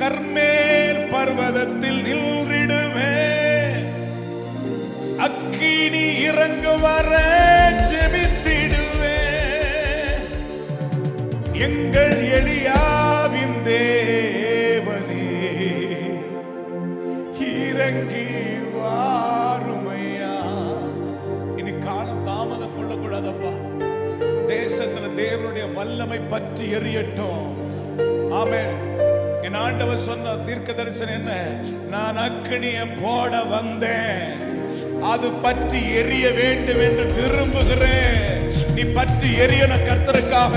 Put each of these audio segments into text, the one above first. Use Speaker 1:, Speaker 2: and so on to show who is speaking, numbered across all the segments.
Speaker 1: கர்மேல் பர்வதத்தில் நின்றிடுமே. அக்கினி இறங்கு வர ஜெபித்திடுவே. எங்கள் எளியாவின் தேவனே இறங்கி வாருமையா. இனி காலம் தாமதம் கொள்ளக்கூடாதப்பா. தேசத்துல தேவனுடைய வல்லமை பற்றி எறியட்டும் ஆமே என் ஆண்டவர் சொன்ன தீர்க்க தரிசனம் என்ன? நான் அக்கினிய போட வந்தேன். அது பற்றி எரிய வேண்டும் என்று விரும்புகிறேன். நீ பற்றி எரியன கர்த்தருக்காக.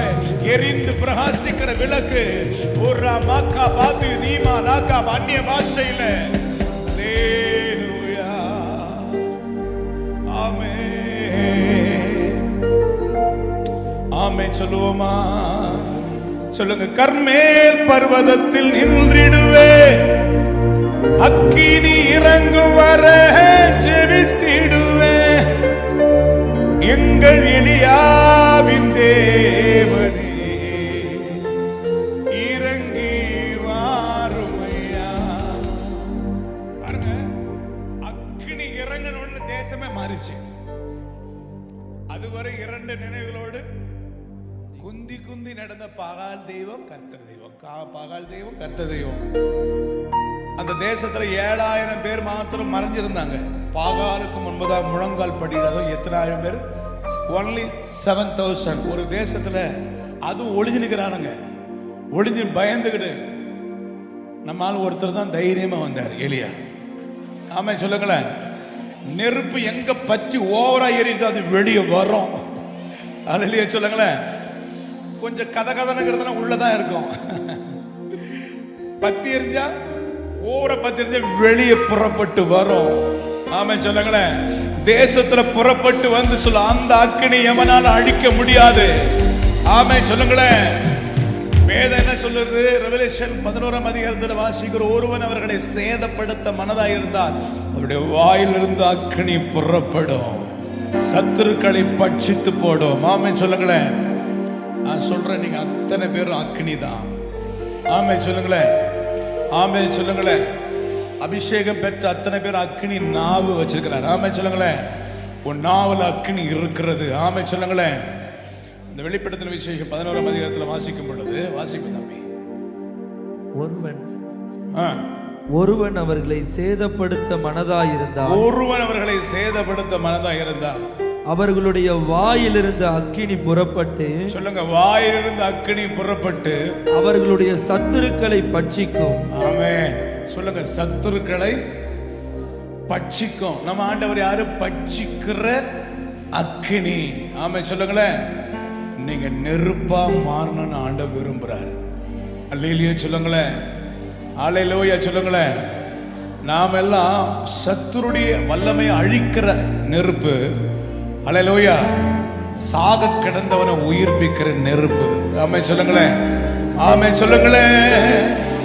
Speaker 1: எரிந்து பிரகாசிக்கிற விளக்கு. ஒரு மாக்கா பாத்து நீமா நாக்கா அந்நிய பாஷையில. ஆமே ஆமே சொல்லுவோமா? சொல்லுங்க கர்மேல் பர்வதத்தில் நின்றிடுவே. அக்கினி இறங்கும் வர ஜெபித்திடுவே. எங்கள் எளியாவின் தேவனே இறங்கி வாருமையா. பாருங்க அக்கினி இறங்கணும்னு தேசமே மாறிச்சு அதுவரை இரண்டு நினைவுகளோடு குந்தி நடந்த பகால் தெய்வம் கர்த்தர் தெய்வம். கா- பாகால் தெய்வம் கர்த்தர் தெய்வம். அந்த தேசத்துல ஏழாயிரம் பேர் மாத்திரம் மறைஞ்சிருந்தாங்க. பாகாலுக்கு முன்பதாக முழங்கால் படியிடாத எத்தனாயிரம் பேர்? ஒன்லி செவன் தௌசண்ட் ஒரு தேசத்துல அதுவும் ஒளிஞ்சு நிற்கிறானுங்க ஒளிஞ்சு பயந்துக்கிட்டு நம்மால் ஒருத்தர் தான் தைரியமா வந்தார் எளியா ஆமா சொல்லுங்களேன். நெருப்பு எங்க பற்றி ஓவரா எரியுதோ அது வெளியே வரும். அதுலயே சொல்லுங்களேன். கொஞ்சம் கதை கதனுங்கிறதுனா உள்ளதான் இருக்கும். பத்தி எரிஞ்சா ஓர பத்தி எரிஞ்சா வெளியே புறப்பட்டு வரும். ஆமா சொல்லுங்களேன். தேசத்துல புறப்பட்டு வந்து சொல்ல அந்த அக்கினி எவனால அழிக்க முடியாது. ஆமை சொல்லுங்களேன். வேதம் என்ன சொல்லுது? ரெவலேஷன் பதினோராம் அதிகாரத்தில் வாசிக்கிற ஒருவன் அவர்களை சேதப்படுத்த மனதாக இருந்தால் அவருடைய வாயிலிருந்து அக்கினி புறப்படும். சத்துருக்களை பட்சித்து போடும். ஆமே சொல்லுங்களேன். நான் சொல்றேன் நீங்க அத்தனை பேரும் அக்கினி தான் ஆமை சொல்லுங்களேன். ஆமை சொல்லுங்களேன். அபிஷேகம் பெற்ற அத்தனை பேர் அக்கினி நாவு வச்சிருக்கிறார். ஆமை சொல்லுங்களேன். உன் நாவல் அக்கினி இருக்கிறது. ஆமை சொல்லுங்களேன். இந்த வெளிப்படுத்தின விசேஷம் பதினோராம் அதிகாரத்தில் வாசிக்கும் பொழுது வாசிக்கும் தம்பி.
Speaker 2: ஒருவன்
Speaker 1: ஆ.
Speaker 2: ஒருவன் அவர்களை சேதப்படுத்த மனதாயிருந்தால்
Speaker 1: ஒருவன் அவர்களை சேதப்படுத்த மனதா இருந்தார்
Speaker 2: அவர்களுடைய வாயிலிருந்து அக்கினி புறப்பட்டு
Speaker 1: சொல்லுங்க வாயிலிருந்து அக்கினி புறப்பட்டு
Speaker 2: அவர்களுடைய சத்துருக்களை பட்சிக்கும்.
Speaker 1: ஆமென். சொல்லுங்க சத்துருக்களை பட்சிக்கும். நம்ம ஆண்டவர் யாரு? பட்சிக்கிற அக்கினி. ஆமே சொல்லுங்களேன். நீங்க நெருப்பா மாறணும்னு ஆண்டவர் விரும்புறாரு. அல்லையிலேயே சொல்லுங்களேன். ஆலையிலோயா சொல்லுங்களேன். நாம் எல்லாம் சத்துருடைய வல்லமை அழிக்கிற நெருப்பு. அலலோயா சாக கிடந்தவனை உயிர்ப்பிக்கிற நெருப்பு. ஆமே சொல்லுங்களேன். ஆமே சொல்லுங்களேன்.